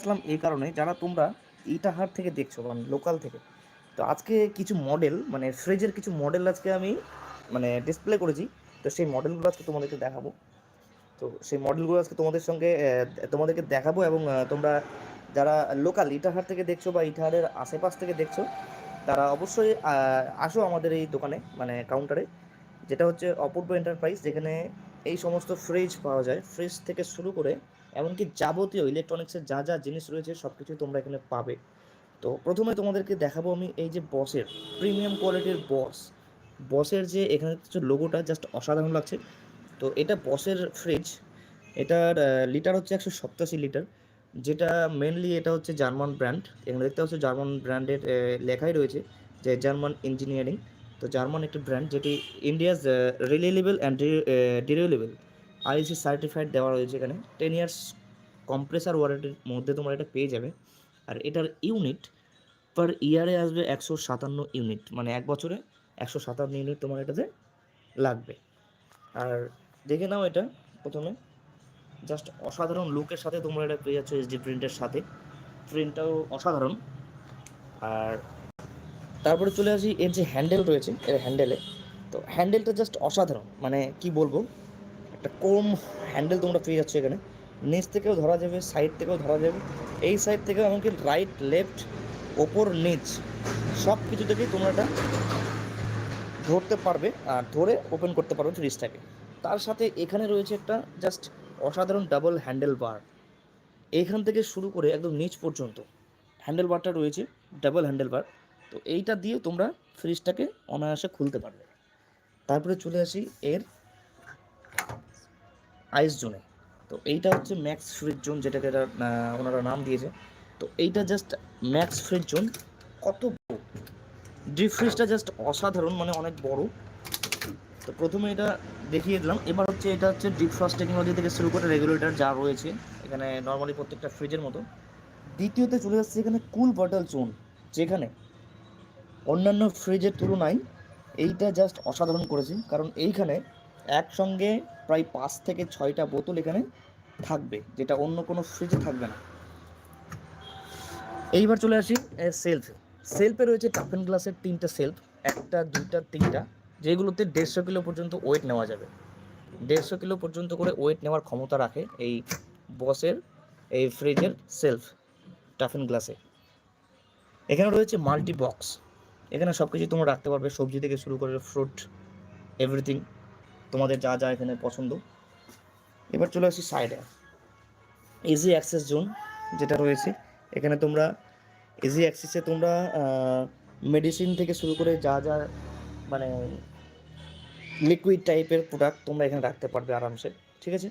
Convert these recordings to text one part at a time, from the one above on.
আসলাম এই কারণে যারা তোমরা ইটাহার থেকে দেখছ মানে লোকাল থেকে। তো আজকে কিছু মডেল মানে ফ্রিজের কিছু মডেল আজকে আমি মানে ডিসপ্লে করেছি। তো সেই মডেলগুলো আজকে তোমাদেরকে দেখাবো। তো সেই মডেলগুলো আজকে তোমাদের সঙ্গে তোমাদেরকে দেখাবো এবং তোমরা যারা লোকাল ইটাহার থেকে দেখছ বা ইটাহারের আশেপাশ থেকে দেখছ, তারা অবশ্যই আসো আমাদের এই দোকানে মানে কাউন্টারে যেটা হচ্ছে অপূর্ব এন্টারপ্রাইজ যেখানে এই সমস্ত ফ্রিজ পাওয়া যায়। ফ্রিজ থেকে শুরু করে এমনকি যাবতীয় ইলেকট্রনিক্সের যা যা জিনিস রয়েছে সব কিছুই তোমরা এখানে পাবে। তো প্রথমে তোমাদেরকে দেখাবো আমি এই যে বসের প্রিমিয়াম কোয়ালিটির বস। বসের যে এখানে লোগোটা জাস্ট অসাধারণ লাগছে। তো এটা বসের ফ্রিজ এটার লিটার হচ্ছে একশো সপ্তাশি লিটার যেটা মেনলি এটা হচ্ছে জার্মান ব্র্যান্ড এখানে দেখতে হচ্ছে জার্মান ব্র্যান্ডের লেখাই রয়েছে যে জার্মান ইঞ্জিনিয়ারিং তো জার্মান একটি ব্র্যান্ড যেটি India's reliable and durable ISI certified দেওয়া রয়েছে এখানে। টেন ইয়ার্স কম্প্রেসার ওয়ারেন্টির মধ্যে তোমরা এটা পেয়ে যাবে। আর এটার ইউনিট পার ইয়ারে আসবে একশো সাতান্ন ইউনিট মানে এক বছরে একশো সাতান্ন ইউনিট তোমার এটাতে লাগবে। আর দেখে নাও এটা প্রথমে। জাস্ট অসাধারণ লুকের সাথে তোমরা এটা পেয়ে যাচ্ছ এইচডি প্রিন্টের সাথে। প্রিন্টটাও অসাধারণ। আর তারপরে চলে আসি এর যে হ্যান্ডেল রয়েছে, এর হ্যান্ডেলে তো হ্যান্ডেলটা জাস্ট অসাধারণ মানে কি বলব? একটা কম হ্যান্ডেল তোমরা পেয়ে যাচ্ছ এখানে। নিচ থেকেও ধরা যাবে, সাইড থেকেও ধরা যাবে। এই সাইড থেকেও এমনকি রাইট লেফট ওপর, নিচ সব কিছু থেকেই তোমরা এটা ধরতে পারবে আর ধরে ওপেন করতে পারবে ফ্রিজটাকে তার সাথে এখানে রয়েছে একটা জাস্ট অসাধারণ ডাবল হ্যান্ডেল বার এইখান থেকে শুরু করে একদম নিচ পর্যন্ত হ্যান্ডেল বারটা রয়েছে ডাবল হ্যান্ডেল বার তো এইটা দিয়ে তোমরা ফ্রিজটাকে অনায়াসে খুলতে পারবে। তারপরে চলে আসি এর আইস জোনে। তো এইটা হচ্ছে ম্যাক্স ফ্রিজ জোন যেটাকে আহ, ওনারা নাম দিয়েছে। তো এইটা জাস্ট ম্যাক্স ফ্রিজ জোন। কত ডিপ ফ্রিজটা জাস্ট অসাধারণ মানে অনেক বড়। তো প্রথমে এটা দেখিয়ে দিলাম। এবার হচ্ছে এটা হচ্ছে ডিপ ফ্রস্ট টেকনোলজি থেকে শুরু করে রেগুলেটর যা রয়েছে এখানে নর্মালি প্রত্যেকটা ফ্রিজের মতো। দ্বিতীয়তে চলে যাচ্ছে এখানে কুল বটল জোন যেখানে অন্যান্য ফ্রিজের তুলনায় এইটা জাস্ট অসাধারণ করেছে। কারণ এইখানে একসঙ্গে প্রায় পাঁচ থেকে ছয়টা বোতল এখানে থাকবে, যেটা অন্য কোনো ফ্রিজে থাকবে না। এইবার চলে আসি সেলফ সেলফে রয়েছে টাফেন গ্লাসের তিনটা সেলফ একটা, দুইটা, তিনটা, যেগুলোতে দেড়শো কিলো পর্যন্ত ওয়েট নেওয়া যাবে। দেড়শো কিলো পর্যন্ত করে ওয়েট নেওয়ার ক্ষমতা রাখে এই বসের এই ফ্রিজের সেলফ টাফেন গ্লাসে এখানে রয়েছে মাল্টি বক্স এখানে সব কিছু তোমরা রাখতে পারবে, সবজি থেকে শুরু করে ফ্রুট এভরিথিং তোমাদের যা যা এখানে পছন্দ। এবার চলে আসি সাইডে ইজি অ্যাক্সেস জোন যেটা রয়েছে, এখানে তোমরা ইজি অ্যাক্সেসে তোমরা মেডিসিন থেকে শুরু করে যা যা মানে লিকুইড টাইপের প্রোডাক্ট তোমরা এখানে রাখতে পারবে আরামসে, ঠিক আছে?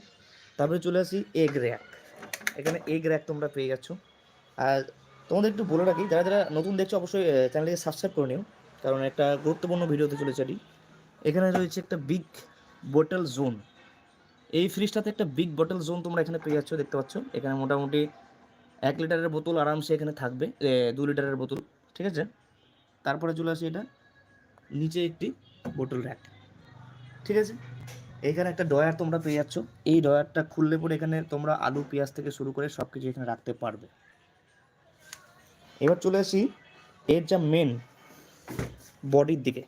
তারপরে চলে আসি এগ র্যাক এখানে এগ র্যাক তোমরা পেয়ে যাচ্ছ। আর তোমাদের একটু বলে রাখি, যারা যারা নতুন দেখছ অবশ্যই চ্যানেলটিকে সাবস্ক্রাইব করে নিও। কারণ একটা গুরুত্বপূর্ণ ভিডিওতে চলেছে এটি এখানে রয়েছে একটা বিগ বোটল জোন। এই ফ্রিজটাতে একটা বিগ বোটল জোন তোমরা এখানে পেয়ে যাচ্ছ, দেখতে পাচ্ছ। এখানে মোটামুটি এক লিটারের বোতল আরামসে এখানে থাকবে দু লিটারের বোতল, ঠিক আছে? তারপরে চলে আসি এটা নিচে একটি বোতল র্যাক ঠিক আছে? এখানে একটা ডয়ার তোমরা পেয়ে যাচ্ছ। এই ডয়ারটা খুললে পরে এখানে তোমরা আলু, পেঁয়াজ থেকে শুরু করে সব কিছু এখানে রাখতে পারবে। এবার চলে আসি এর যা মেন বডির দিকে।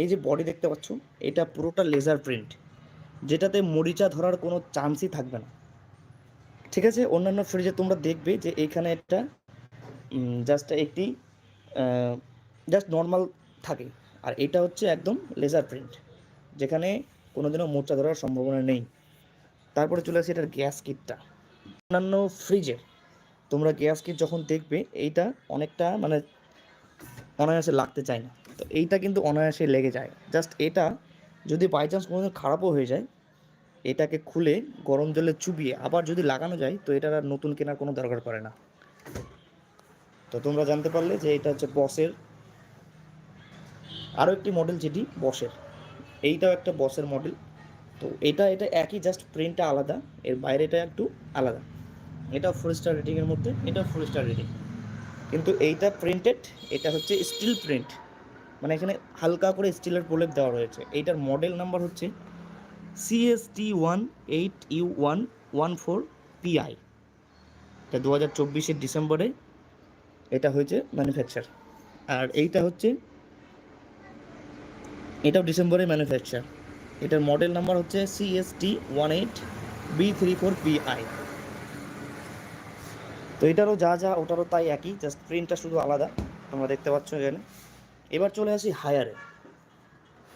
এই যে বডি দেখতে পাচ্ছ, এটা পুরোটা লেজার প্রিন্ট যেটাতে মরিচা ধরার কোনো চান্সই থাকবে না। ঠিক আছে? অন্যান্য ফ্রিজে তোমরা দেখবে যে এইখানে একটা জাস্ট একটি জাস্ট নর্মাল থাকে। আর এটা হচ্ছে একদম লেজার প্রিন্ট যেখানে কোনোদিনও মোর্চা ধরার সম্ভাবনা নেই। তারপরে চলে আসি এটার গ্যাস কিটটা অন্যান্য ফ্রিজের তোমরা গ্যাস কিট যখন দেখবে, এইটা অনেকটা মানে অনায়াসে লাগতে চায় না। তো এইটা কিন্তু অনায়াসে লেগে যায়। জাস্ট এটা যদি বাই চান্স কোনোদিন খারাপও হয়ে যায়, এটাকে খুলে গরম জলে চুবিয়ে আবার যদি লাগানো যায়, তো এটা আর নতুন কেনার কোনো দরকার পড়ে না। তো তোমরা জানতে পারলে যে এটা হচ্ছে বসের আরও একটি মডেল যেটি বসের। এইটাও একটা বসের মডেল তো এটা এটা একই জাস্ট প্রিন্টটা আলাদা, এর বাইরেটা একটু আলাদা। এটা ফোর স্টার রেটিংয়ের মধ্যে এটা ফোর স্টার রেটিং কিন্তু এইটা প্রিন্টেড এটা হচ্ছে স্টিল প্রিন্ট মানে এখানে হালকা করে স্টিলের প্রলেপ দেওয়া রয়েছে। এইটার মডেল নাম্বার হচ্ছে CST one eight U one one four PI এটা দু হাজার চব্বিশের ডিসেম্বরে এটা হয়েছে ম্যানুফ্যাকচার আর এইটা হচ্ছে এটাও ডিসেম্বরে ম্যানুফ্যাকচার এটার মডেল নাম্বার হচ্ছে CST one eight B three four PI তো এটারও যা যা, ওটারও তাই একই জাস্ট প্রিন্টটা শুধু আলাদা। তোমরা দেখতে পাচ্ছ এখানে। এবার চলে আসি হায়ারে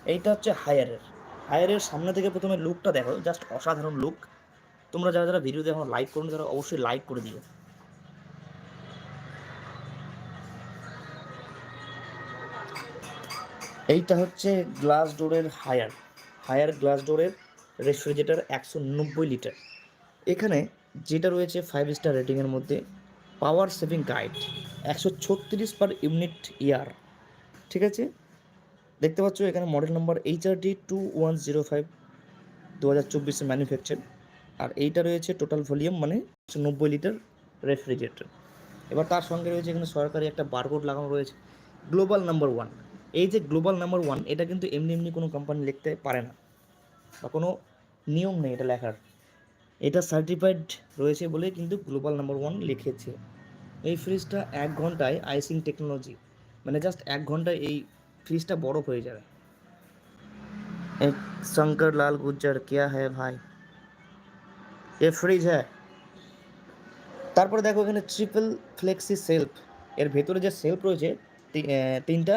এইটা হচ্ছে হায়ারের হায়ারের সামনে থেকে প্রথমে লুকটা দেখো জাস্ট অসাধারণ লুক তোমরা যারা যারা ভিডিও দেখো লাইক করুন, তারা অবশ্যই লাইক করে দিও। এইটা হচ্ছে গ্লাস ডোরের হায়ার হায়ার গ্লাস ডোরের রেফ্রিজারেটর একশো নব্বই লিটার এখানে যেটা রয়েছে ফাইভ স্টার রেটিংয়ের মধ্যে পাওয়ার সেভিং গাইড একশো ছত্রিশ পার ইউনিট ইয়ার ঠিক আছে? দেখতে পাচ্ছ এখানে model number D two one zero five দু হাজার চব্বিশে ম্যানুফ্যাকচার আর এইটা রয়েছে টোটাল ভলিউম মানে নব্বই লিটার রেফ্রিজারেটর এবার তার সঙ্গে রয়েছে এখানে সরকারি একটা বারকোড লাগানো রয়েছে গ্লোবাল নাম্বার ওয়ান এই যে গ্লোবাল নাম্বার ওয়ান এটা কিন্তু এমনি এমনি কোনো কোম্পানি লিখতে পারে না, বা কোনো নিয়ম নেই এটা লেখার। এটা সার্টিফাইড রয়েছে বলে কিন্তু গ্লোবাল নাম্বার ওয়ান লিখেছে। এই ফ্রিজটা এক ঘন্টায় আইসিং টেকনোলজি মানে জাস্ট এক ঘণ্টা এই ফ্রিজটা বরফ হয়ে যাবে। শঙ্কর লাল গুজ্জার কেয়া হ্যাঁ ভাই? এ ফ্রিজ হ্যাঁ। তারপরে দেখো এখানে ট্রিপল ফ্লেক্সি সেলফ এর ভেতরে যে সেলফ রয়েছে তিনটা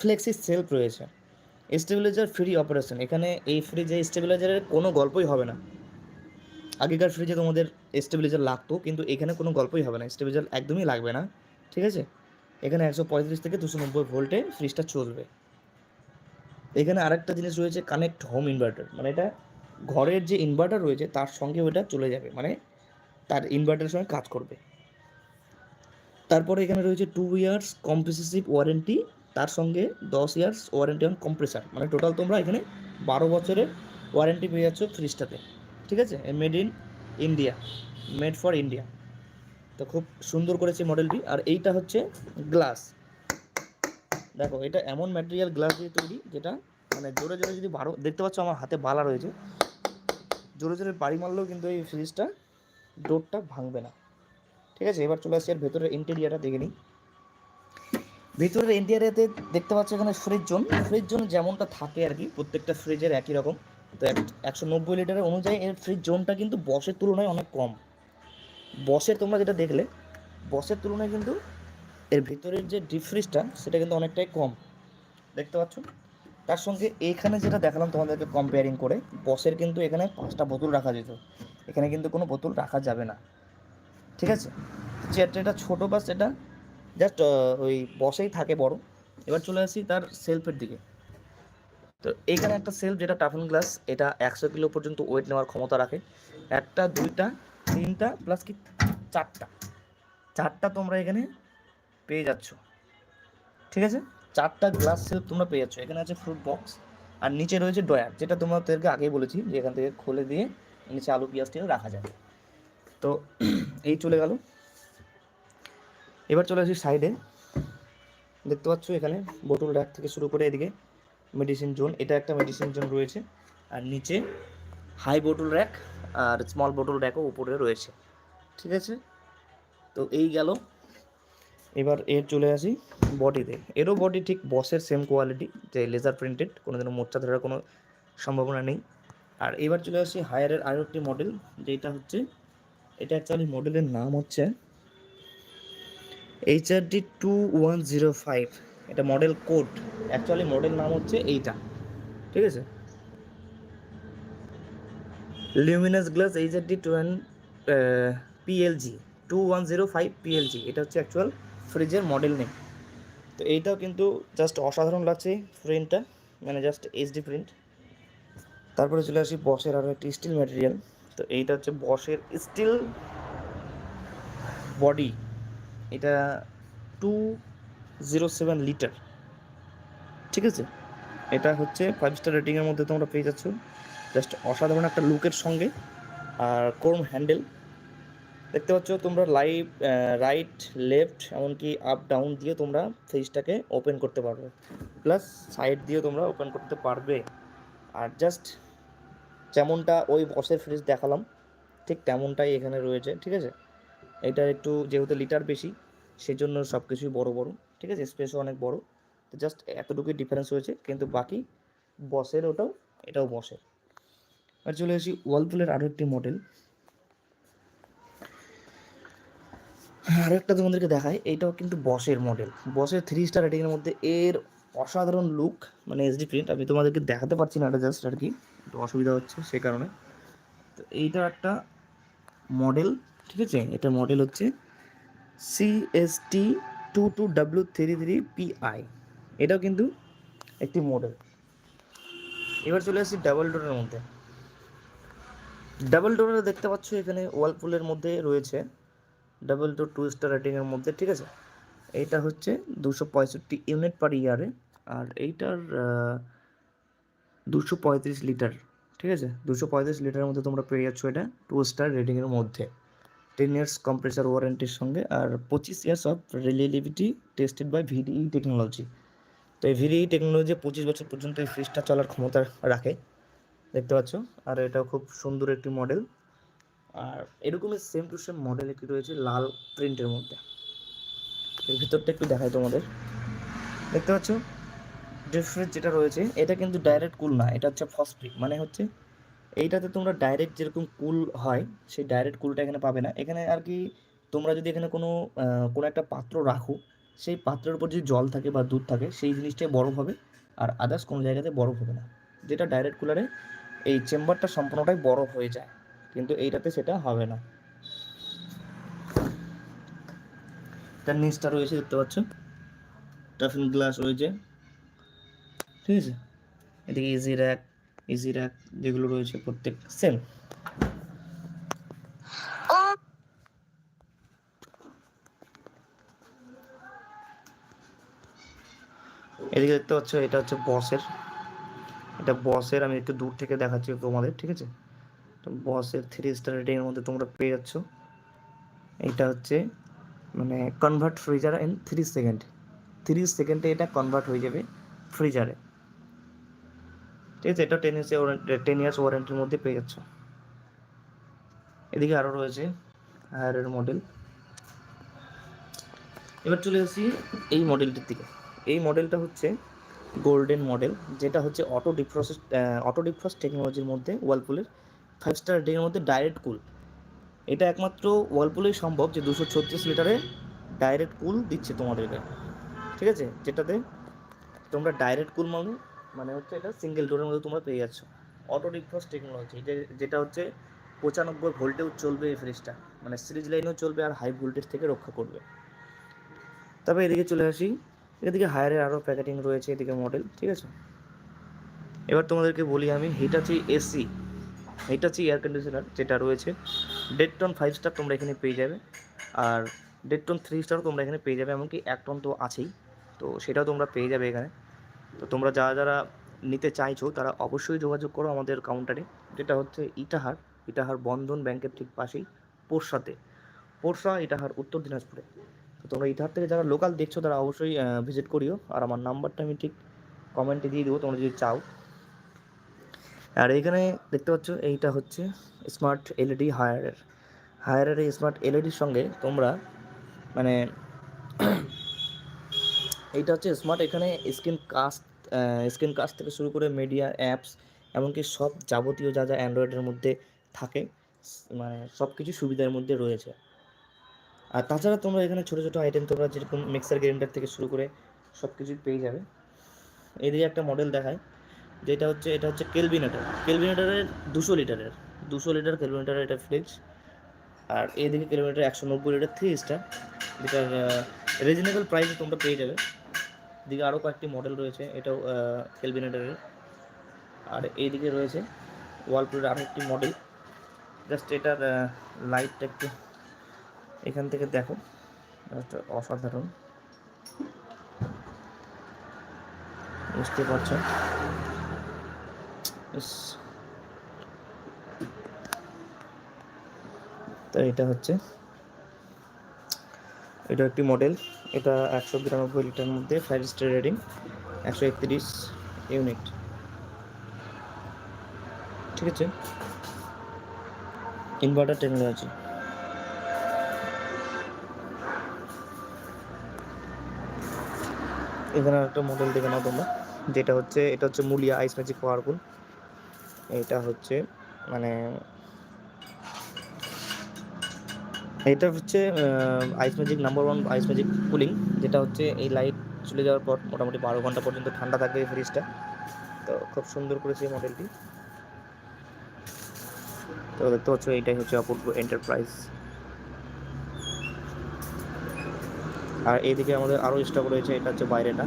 ফ্লেক্সি সেলফ রয়েছে। স্টেবিলাইজার ফ্রি অপারেশন এখানে এই ফ্রিজে স্টেবিলাইজারের কোনো গল্পই হবে না। আগেকার ফ্রিজে তোমাদের স্টেবিলাইজার লাগতো, কিন্তু এখানে কোনো গল্পই হবে না। স্টেবিলাইজার একদমই লাগবে না। ঠিক আছে? এখানে একশো পঁয়ত্রিশ থেকে দুশো নব্বই ভোল্টে ফ্রিজটা চলবে। এখানে আরেকটা জিনিস রয়েছে কানেক্ট হোম ইনভার্টার মানে এটা ঘরের যে ইনভার্টার রয়েছে, তার সঙ্গে ওটা চলে যাবে। মানে তার ইনভার্টারের সঙ্গে কাজ করবে। তারপরে এখানে রয়েছে টু ইয়ার্স কম্প্রেসিভ ওয়ারেন্টি তার সঙ্গে দশ ইয়ার্স ওয়ারেন্টি অন কম্প্রেসার মানে টোটাল তোমরা এখানে বারো বছরের ওয়ারেন্টি পেয়ে যাচ্ছ ফ্রিজটাতে ঠিক আছে? Made in India made for India তো খুব সুন্দর করেছে মডেলটি আর এইটা হচ্ছে গ্লাস দেখো, এটা এমন ম্যাটেরিয়াল গ্লাস দিয়ে তৈরি, যেটা মানে জোরে জোরে যদি বারো দেখতে পাচ্ছ আমার হাতে বালা রয়েছে। জোরে জোরে বাড়ি মারলেও কিন্তু এই ফ্রিজটা ডোরটা ভাঙবে না। ঠিক আছে, এবার চলে আসছি আর ভেতরের ইন্টেরিয়ারটা দেখে নিই। ভেতরের ইন্টেরিয়াতে দেখতে পাচ্ছ এখানে ফ্রিজ জোন ফ্রিজ জোন যেমনটা থাকে আর কি, প্রত্যেকটা ফ্রিজের একই রকম। তো একশো নব্বই লিটারের অনুযায়ী এর ফ্রিজ জোনটা কিন্তু বসের তুলনায় অনেক কম। বসের তোমরা যেটা দেখলে, বসের তুলনায় কিন্তু এর ভিতরের যে ডিপ ফ্রিজটা সেটা কিন্তু অনেকটাই কম। দেখতে পাচ্ছ? তার সঙ্গে এখানে যেটা দেখালাম তোমাদেরকে কম্পেয়ারিং করে, বসের কিন্তু এখানে পাঁচটা বোতল রাখা যেত। এখানে কিন্তু কোনো বোতল রাখা যাবে না। ঠিক আছে? যেটা এটা ছোটো বাস এটা জাস্ট ওই বসেই থাকে বড়। এবার চলে আসি তার সেলফের দিকে। তো এখানে একটা সেলফ যেটা টাফন গ্লাস এটা একশো কিলো পর্যন্ত ওয়েট নেওয়ার ক্ষমতা রাখে। একটা, দুইটা তিনটা প্লাস কি চারটা। চারটা তোমরা এখানে পেয়ে যাচ্ছ। ঠিক আছে? চারটা গ্লাস তোমরা পেয়ে যাচ্ছ। এখানে আছে ফ্রুট বক্স আর নিচে রয়েছে ডয়ার যেটা তোমাদেরকে আগেই বলেছি যে এখান থেকে খুলে দিয়ে নিচে আলু, পেঁয়াজ টিয়াজ রাখা যাবে তো এই চলে গেল। এবার চলে আসি সাইডে দেখতে পাচ্ছ এখানে বোতল র্যাক থেকে শুরু করে এদিকে মেডিসিন জোন এটা একটা মেডিসিন জোন রয়েছে। আর নিচে হাই বোটল র্যাক আর স্মল বোটল র্যাকও উপরে রয়েছে। ঠিক আছে? তো এই গেল। এবার এর চলে আসি বডিতে। এরও বডি ঠিক বসের সেম কোয়ালিটি যে লেজার প্রিন্টেড কোনো দিনও মোর্চা ধরার কোনো সম্ভাবনা নেই। আর এবার চলে আসি হায়ারের আরও একটি মডেল যেটা হচ্ছে, এটা অ্যাকচুয়ালি মডেলের নাম হচ্ছে H R D two one zero five এটা মডেল কোড অ্যাকচুয়ালি মডেল নাম হচ্ছে এইটা। ঠিক আছে? Luminous glass H R D two one PLG two one zero five PLG এটা হচ্ছে অ্যাকচুয়াল ফ্রিজের মডেল নেম তো এইটাও কিন্তু জাস্ট অসাধারণ লাগছে প্রিন্টটা মানে জাস্ট এইচডি প্রিন্ট তারপরে চলে আসি বসের আরও একটি স্টিল ম্যাটেরিয়াল তো এইটা হচ্ছে বসের স্টিল বডি এটা টু জিরো সেভেন লিটার ঠিক আছে? এটা হচ্ছে ফাইভ স্টার রেটিংয়ের মধ্যে তোমরা পেয়ে যাচ্ছ। জাস্ট অসাধারণ একটা লুকের সঙ্গে। আর কোর্ম হ্যান্ডেল দেখতে পাচ্ছ তোমরা লাইভ রাইট লেফট এমনকি আপ ডাউন দিয়ে তোমরা ফ্রিজটাকে ওপেন করতে পারবে। প্লাস সাইড দিয়ে তোমরা ওপেন করতে পারবে। আর জাস্ট যেমনটা ওই বসের ফ্রিজ দেখালাম, ঠিক তেমনটাই এখানে রয়েছে, ঠিক আছে? এটা একটু যেহেতু লিটার বেশি সেই জন্য সব কিছুই বড় বড়, ঠিক আছে? স্পেসও অনেক বড়। তো জাস্ট এতটুকুই ডিফারেন্স হয়েছে কিন্তু বাকি বসের ওটাও, এটাও বসের আর চলে আসি ওয়ালপুলের আরও একটি মডেল আরও একটা তোমাদেরকে দেখায় এইটাও কিন্তু বসের মডেল বসের থ্রি স্টার রেটিংয়ের মধ্যে এর অসাধারণ লুক মানে এসডি প্রিন্ট আমি তোমাদেরকে দেখাতে পারছি না এটা জাস্ট আর কি, একটু অসুবিধা হচ্ছে সে কারণে। তো এইটা একটা মডেল ঠিক আছে? এটা মডেল হচ্ছে CST two two W three three PI এটাও কিন্তু একটি মডেল এবার চলে আসছি ডাবল ডোরের মধ্যে। ডাবল ডোরের দেখতে পাচ্ছ এখানে ওয়ালপুলের মধ্যে রয়েছে। ডাবল ডোর টু স্টার রেটিংয়ের মধ্যে, ঠিক আছে? এইটা হচ্ছে দুশো পঁয়ষট্টি ইউনিট পার ইয়ারে আর এইটার দুশো পঁয়ত্রিশ লিটার ঠিক আছে? দুশো পঁয়ত্রিশ লিটারের মধ্যে তোমরা পেয়ে যাচ্ছ এটা টু স্টার রেটিংয়ের মধ্যে। টেন ইয়ার্স কম্প্রেসার ওয়ারেন্টির সঙ্গে, আর পঁচিশ years of reliability tested by VDE technology তো এই ভিডিই টেকনোলজি পঁচিশ বছর পর্যন্ত এই ফ্রিজটা চলার ক্ষমতা রাখে। দেখতে পাচ্ছ? আর এটা খুব সুন্দর একটি মডেল আর এরকমই সেম টু সেম মডেল একটি রয়েছে লাল প্রিন্টের মধ্যে। এর ভিতরটা একটু দেখাই তোমাদের। দেখতে পাচ্ছ? ডিফারেন্স যেটা রয়েছে, এটা কিন্তু ডাইরেক্ট কুল না, এটা হচ্ছে ফসফিক মানে হচ্ছে এইটাতে তোমরা ডাইরেক্ট যেরকম কুল হয়, সেই ডাইরেক্ট কুলটা এখানে পাবে না। এখানে আর কি তোমরা যদি এখানে কোনো কোনো একটা পাত্র রাখো, সেই পাত্রের উপর যদি জল থাকে বা দুধ থাকে, সেই জিনিসটাই বরফ হবে। আর আদার্স কোনো জায়গাতে বরফ হবে না। যেটা ডাইরেক্ট কুলারে এই চেম্বারটা সম্পূর্ণটাই বড় হয়ে যায়। কিন্তু এইটাতে সেটা হবে না। তার নিচটা রয়েছে, দেখতে পাচ্ছ? টাফিন গ্লাস রয়েছে। ঠিক আছে? এদিকে ইজি র্যাক ইজি র্যাক যেগুলো রয়েছে প্রত্যেক সেম এদিকে দেখতে পাচ্ছ, এটা হচ্ছে বসের এটা বসের আমি একটু দূর থেকে দেখাচ্ছি তোমাদের, ঠিক আছে? তো বসের থ্রি স্টার রেটিংয়ের মধ্যে তোমরা পেয়ে যাচ্ছ। এটা হচ্ছে মানে convert freezer in three second three সেকেন্ডে এটা কনভার্ট হয়ে যাবে ফ্রিজারে ঠিক আছে? এটা টেন ইয়ার্স টেন ইয়ার্স ওয়ারেন্টির মধ্যে পেয়ে যাচ্ছ। এদিকে আরও রয়েছে হায়ারের মডেল এবার চলে আসি এই মডেলটির দিকে। এই মডেলটা হচ্ছে গোল্ডেন মডেল, যেটা হচ্ছে অটো ডিফ্রস্ট অটো ডিফ্রস্ট টেকনোলজির মধ্যে ওয়ালপুলের ফাইভ স্টার রেটিংয়ের মধ্যে ডাইরেক্ট কুল এটা একমাত্র ওয়ালপুলেই সম্ভব যে দুশো ছত্রিশ লিটারে ডাইরেক্ট কুল দিচ্ছে তোমাদেরকে। ঠিক আছে? যেটাতে তোমরা ডাইরেক্ট কুল মানে মানে হচ্ছে এটা সিঙ্গেল ডোরের মধ্যে তোমরা পেয়ে যাচ্ছ। অটো ডিফ্রস্ট টেকনোলজি যেটা হচ্ছে পঁচানব্বই ভোল্টেও চলবে এই ফ্রিজটা মানে সিরিজ লাইনেও চলবে আর হাই ভোল্টেজ থেকে রক্ষা করবে। তবে এদিকে চলে আসি। এদিকে হায়ারের আরও প্যাকেটিং রয়েছে এদিকে মডেল ঠিক আছে? এবার তোমাদেরকে বলি আমি Hitachi AC Hitachi air conditioner যেটা রয়েছে ডেড টন ফাইভ স্টার তোমরা এখানে পেয়ে যাবে, আর ডেড টন থ্রি স্টারও তোমরা এখানে পেয়ে যাবে, এমনকি এক টন তো আছেই, তো সেটাও তোমরা পেয়ে যাবে এখানে। তো তোমরা যারা যারা নিতে চাইছো, তারা অবশ্যই যোগাযোগ করো আমাদের কাউন্টারে যেটা হচ্ছে ইটাহার ইটাহার বন্ধন ব্যাংকের ঠিক পাশেই পোরশাতে পোরশা ইটাহার উত্তর দিনাজপুরে। তোমরা ইটাহার থেকে যারা লোকাল দেখছ, তারা অবশ্যই ভিজিট করিও। আর আমার নাম্বারটা আমি ঠিক কমেন্টে দিয়ে দেবো, তোমরা যদি চাও। আর এখানে দেখতে পাচ্ছ, এইটা হচ্ছে স্মার্ট এলইডি হায়ারের হায়ারের এই স্মার্ট এলইডির সঙ্গে তোমরা মানে এইটা হচ্ছে স্মার্ট এখানে স্ক্রিন কাস্ট স্ক্রিন কাস্ট থেকে শুরু করে মিডিয়া অ্যাপস এমনকি সব যাবতীয় যা যা অ্যান্ড্রয়েডের মধ্যে থাকে মানে সব কিছু সুবিধার মধ্যে রয়েছে। আর তাছাড়া তোমরা এখানে ছোটো ছোটো আইটেম তোমরা যেরকম মিক্সার গ্রাইন্ডার থেকে শুরু করে সব কিছুই পেয়ে যাবে। এদিকে একটা মডেল দেখায় যেটা হচ্ছে, এটা হচ্ছে কেলভিনেটার কেলভিনেটারের দুশো লিটারের, দুশো লিটার কেলভিনেটারের এটা ফ্রিজ আর এদিকে কিলোমিটার একশো নব্বই লিটার থ্রি স্টার যেটার রিজনেবল প্রাইসে তোমরা পেয়ে যাবে। এদিকে আরও কয়েকটি মডেল রয়েছে, এটাও কেলভিনেটারের আর এইদিকে রয়েছে ওয়ালপুলের আরও একটি মডেল জাস্ট এটার লাইটটা একটু এখান থেকে দেখো অসাধারণ। বুঝতে পারছ? তো এটা হচ্ছে, এটা একটি মডেল এটা একশো বিরানব্বই লিটার মধ্যে ফাইভ স্টার রেটিং একশো একত্রিশ ইউনিট ঠিক আছে? ইনভার্টার টেকনোলজি এখানে একটা মডেল দেখে নাও তোমরা, যেটা হচ্ছে, এটা হচ্ছে মুলিয়া আইস ম্যাজিক পাওয়ারফুল এটা হচ্ছে মানে এটা হচ্ছে ice magic number one ice magic cooling যেটা হচ্ছে এই লাইট চলে যাওয়ার পর মোটামুটি বারো ঘণ্টা পর্যন্ত ঠান্ডা থাকবে এই ফ্রিজটা তো খুব সুন্দর করেছে এই মডেলটি তো দেখতে পাচ্ছ, এইটাই হচ্ছে অপূর্ব এন্টারপ্রাইজ আর এইদিকে আমাদের আরও স্টক রয়েছে, এটা হচ্ছে বাইরেটা।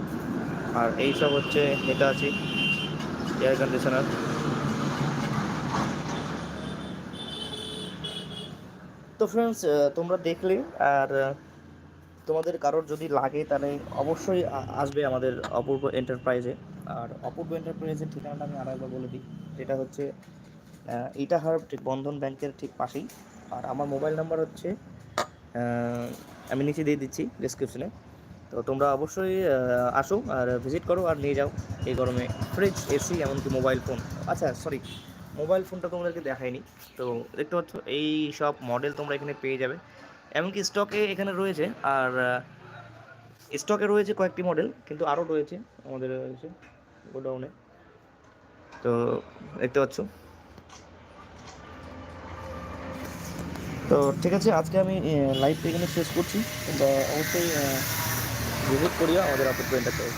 আর এই সব হচ্ছে, এটা আছে এয়ার কন্ডিশনার তো ফ্রেন্ডস তোমরা দেখলে, আর তোমাদের কারোর যদি লাগে, তাহলে অবশ্যই আসবে আমাদের অপূর্ব এন্টারপ্রাইজে আর অপূর্ব এন্টারপ্রাইজের ঠিকানাটা আমি আরেকবার বলে দিই। যেটা হচ্ছে ইটাহার ঠিক বন্ধন ব্যাংকের ঠিক পাশেই। আর আমার মোবাইল নাম্বার হচ্ছে আমি নিচে দিয়ে দিচ্ছি ডিসক্রিপশনে তো তোমরা অবশ্যই আসো আর ভিজিট করো আর নিয়ে যাও। এই গরমে ফ্রিজ এসি এমনকি মোবাইল ফোন আচ্ছা সরি মোবাইল ফোনটা তোমাদেরকে দেখাইনি। তো দেখতে পাচ্ছ, এই সব মডেল তোমরা এখানে পেয়ে যাবে। এমনকি স্টকে এখানে রয়েছে আর স্টকে রয়েছে কয়েকটি মডেল কিন্তু আরও রয়েছে। আমাদের রয়েছে গোডাউনে। তো দেখতে পাচ্ছ তো ঠিক আছে, আজকে আমি লাইভটা এখানে শেষ করছি। অবশ্যই ভিজিট করিও আমাদের অপর এন্টারপ্রাইজ